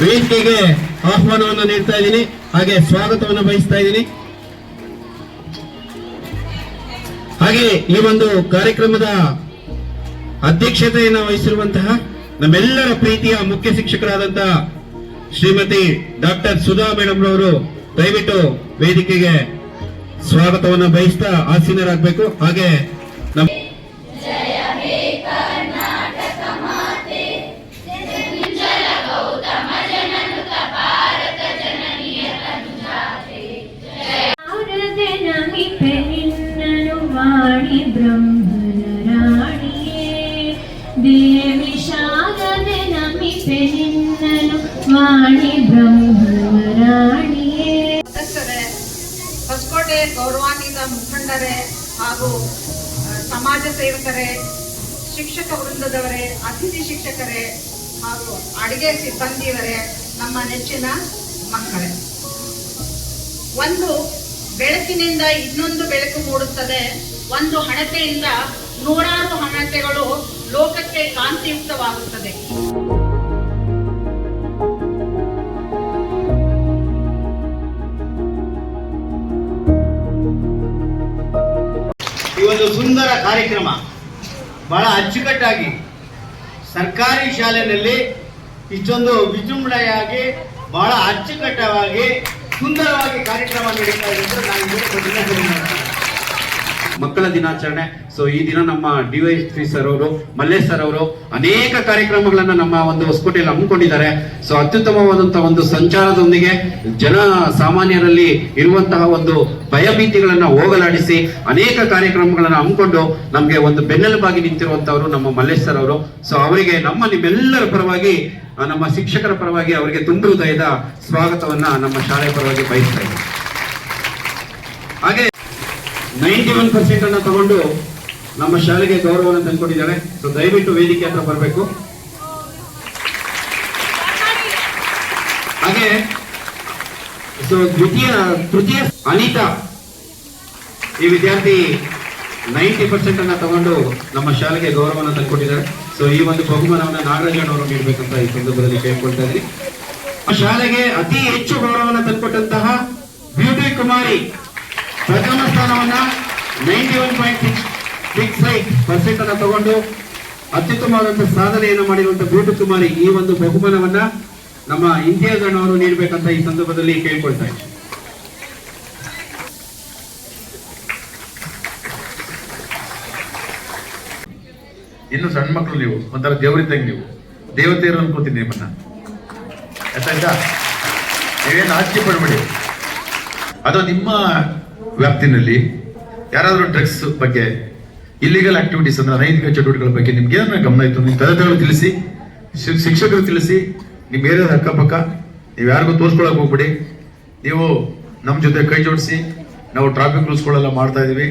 ವೇದಿಕೆಗೆ ಆಹ್ವಾನವನ್ನು ನೀಡ್ತಾ ಇದ್ದೀನಿ. ಹಾಗೆ ಸ್ವಾಗತವನ್ನು ಬಯಸ್ತಾ ಇದ್ದೀನಿ. ಹಾಗೆ ಈ ಒಂದು ಕಾರ್ಯಕ್ರಮದ ಅಧ್ಯಕ್ಷತೆಯನ್ನು ವಹಿಸಿರುವಂತಹ ನಮ್ಮೆಲ್ಲರ ಪ್ರೀತಿಯ ಮುಖ್ಯ ಶಿಕ್ಷಕರಾದಂತಹ ಶ್ರೀಮತಿ ಡಾಕ್ಟರ್ ಸುಧಾ ಮೇಡಮ್ ರವರು ದಯವಿಟ್ಟು ವೇದಿಕೆಗೆ ಸ್ವಾಗತವನ್ನು ಬಯಸ್ತಾ ಆಸೀನರಾಗಬೇಕು. ಹಾಗೆ ನಮ್ಮ ದೇವಿ ಶಾರದೆ ನಮಿಪೆ ನಿನ್ನನು ವಾಣಿ ಬ್ರಹ್ಮ ರಾಣಿಯೇ ಸದಸ್ಯರೇ ಹೊಸಕೋಟೆ ಗೌರವಾನ್ವಿತ ಮುಖಂಡರೇ ಹಾಗೂ ಸಮಾಜ ಸೇವಕರೇ, ಶಿಕ್ಷಕ ವೃಂದದವರೇ, ಅತಿಥಿ ಶಿಕ್ಷಕರೇ ಹಾಗೂ ಅಡಿಗೆ ಸಿಬ್ಬಂದಿಯವರೇ, ನಮ್ಮ ನೆಚ್ಚಿನ ಮಕ್ಕಳೇ. ಒಂದು ಬೆಳಕಿನಿಂದ ಇನ್ನೊಂದು ಬೆಳಕು ಮೂಡುತ್ತದೆ. ಒಂದು ಹಣತೆಯಿಂದ ನೂರಾರು ಹಣತೆಗಳು ಲೋಕಕ್ಕೆ ಕಾಂತಿಯುಕ್ತವಾಗುತ್ತದೆ ಈ ಒಂದು ಸುಂದರ ಕಾರ್ಯಕ್ರಮ ಬಹಳ ಅಚ್ಚುಕಟ್ಟಾಗಿ ಸರ್ಕಾರಿ ಶಾಲೆಯಲ್ಲಿ ಇಷ್ಟೊಂದು ವಿಜೃಂಭಣೆಯಾಗಿ, ಬಹಳ ಅಚ್ಚುಕಟ್ಟವಾಗಿ ಸುಂದರವಾಗಿ ಕಾರ್ಯಕ್ರಮ ನಡೀತಾ ಇದೆ ನಾನು. ಮಕ್ಕಳ ದಿನಾಚರಣೆ. ಸೊ ಈ ದಿನ ನಮ್ಮ ಡಿವೈಎಸ್ಪಿ ಸರ್ ಅವರು, ಮಲ್ಲೇಶ್ ಸರ್ ಅವರು ಅನೇಕ ಕಾರ್ಯಕ್ರಮಗಳನ್ನ ನಮ್ಮ ಒಂದು ಹೊಸಕೋಟೆಯಲ್ಲಿ ಹಮ್ಮಿಕೊಂಡಿದ್ದಾರೆ. ಸೊ ಅತ್ಯುತ್ತಮವಾದಂತಹ ಒಂದು ಸಂಚಾರದೊಂದಿಗೆ ಜನ ಸಾಮಾನ್ಯರಲ್ಲಿ ಇರುವಂತಹ ಒಂದು ಭಯಭೀತಿಗಳನ್ನ ಹೋಗಲಾಡಿಸಿ ಅನೇಕ ಕಾರ್ಯಕ್ರಮಗಳನ್ನ ಹಮ್ಮಿಕೊಂಡು ನಮ್ಗೆ ಒಂದು ಬೆನ್ನೆಲುಬಾಗಿ ನಿಂತಿರುವಂತವರು ನಮ್ಮ ಮಲ್ಲೇಶ್ ಸರ್ ಅವರು. ಸೊ ಅವರಿಗೆ ನಮ್ಮ ನಿಮ್ಮೆಲ್ಲರ ಪರವಾಗಿ ನಮ್ಮ ಶಿಕ್ಷಕರ ಪರವಾಗಿ ಅವರಿಗೆ ತುಂಬು ಹೃದಯದ ಸ್ವಾಗತವನ್ನ ನಮ್ಮ ಶಾಲೆಯ ಪರವಾಗಿ ಬಯಸ್ತಾ ಇದ್ದೀನಿ. ಹಾಗೆ ನೈಂಟಿ ಒನ್ ಪರ್ಸೆಂಟ್ ಅನ್ನ ತಗೊಂಡು ನಮ್ಮ ಶಾಲೆಗೆ ಗೌರವವನ್ನು ತಂದ್ಕೊಂಡಿದ್ದಾಳೆ ಸೊ ದಯವಿಟ್ಟು ವೇದಿಕೆ ಹತ್ರ ಬರಬೇಕು. ಹಾಗೆ ಸೊ ದ್ವಿತೀಯ, ತೃತೀಯ ಅನಿತಾ ಈ ವಿದ್ಯಾರ್ಥಿ ನೈಂಟಿ ಪರ್ಸೆಂಟ್ ಅನ್ನ ತಗೊಂಡು ನಮ್ಮ ಶಾಲೆಗೆ ಗೌರವವನ್ನು ತಂದ್ಕೊಟ್ಟಿದ್ದಾರೆ. ಸೊ ಈ ಒಂದು ಬಹುಮಾನವನ್ನು ನಾಗರಾಜನ್ ಅವರು ನೀಡಬೇಕಂತ ಈ ಸಂದರ್ಭದಲ್ಲಿ ಕೇಳ್ಕೊಳ್ತಾ ಇದ್ದೀನಿ. ಶಾಲೆಗೆ ಅತಿ ಹೆಚ್ಚು ಗೌರವವನ್ನು ತಂದ್ಕೊಟ್ಟಂತಹ ಬ್ಯೂಟಿ ಕುಮಾರಿ ಪ್ರಥಮ ಸ್ಥಾನವನ್ನ ninety one point six six eight percent ಅನ್ನ ತಗೊಂಡು ಅತ್ಯುತ್ತಮವಾದಂತಹ ಸಾಧನೆಯನ್ನು ಮಾಡಿರುವಂತಹ ಬ್ಯೂಟಿ ಕುಮಾರಿ ಈ ಒಂದು ಬಹುಮಾನವನ್ನ ನಮ್ಮ ಇಂತಿಯಾಜ್ ಅಣ್ಣವರು ನೀಡಬೇಕಂತ ಈ ಸಂದರ್ಭದಲ್ಲಿ ಕೇಳ್ಕೊಳ್ತಾ ಇದ್ದೀನಿ ಇನ್ನು ಸಣ್ಣ ಮಕ್ಕಳು ನೀವು, ಒಂಥರ ದೇವರಿದ್ದಂಗೆ ನೀವು. ದೇವತೆಯರು ಅನ್ಕೋತೀನಿ ನಿಮ್ಮನ್ನ. ಆಯ್ತಾ ನೀವೇನು ಆಶ್ಚರ್ಯ ಪಡಬೇಡಿ ಅದು ನಿಮ್ಮ ವ್ಯಾಪ್ತಿನಲ್ಲಿ ಯಾರಾದರೂ ಡ್ರಗ್ಸ್ ಬಗ್ಗೆ ಇಲ್ಲಿಗಲ್ ಆಕ್ಟಿವಿಟೀಸ್ ಅಂದ್ರೆ ಅನೈತಿಕ ಚಟುವಟಿಕೆಗಳ ಬಗ್ಗೆ ನಿಮ್ಗೆ ಏನಾರ ಗಮನ ಇತ್ತು ನಿಮ್ಮ ತರಗತಿಗಳು ತಿಳಿಸಿ ಶಿಕ್ಷಕರು ತಿಳಿಸಿ, ನಿಮ್ಮ ಏರಿಯಾದ ಅಕ್ಕಪಕ್ಕ, ನೀವು ಯಾರಿಗೂ ತೋರಿಸ್ಕೊಳಕ್ ಹೋಗ್ಬಿಡಿ. ನೀವು ನಮ್ಮ ಜೊತೆ ಕೈ ಜೋಡಿಸಿ, ನಾವು ಟ್ರಾಫಿಕ್ ರೂಲ್ಸ್ಗಳೆಲ್ಲ ಮಾಡ್ತಾ ಇದೀವಿ.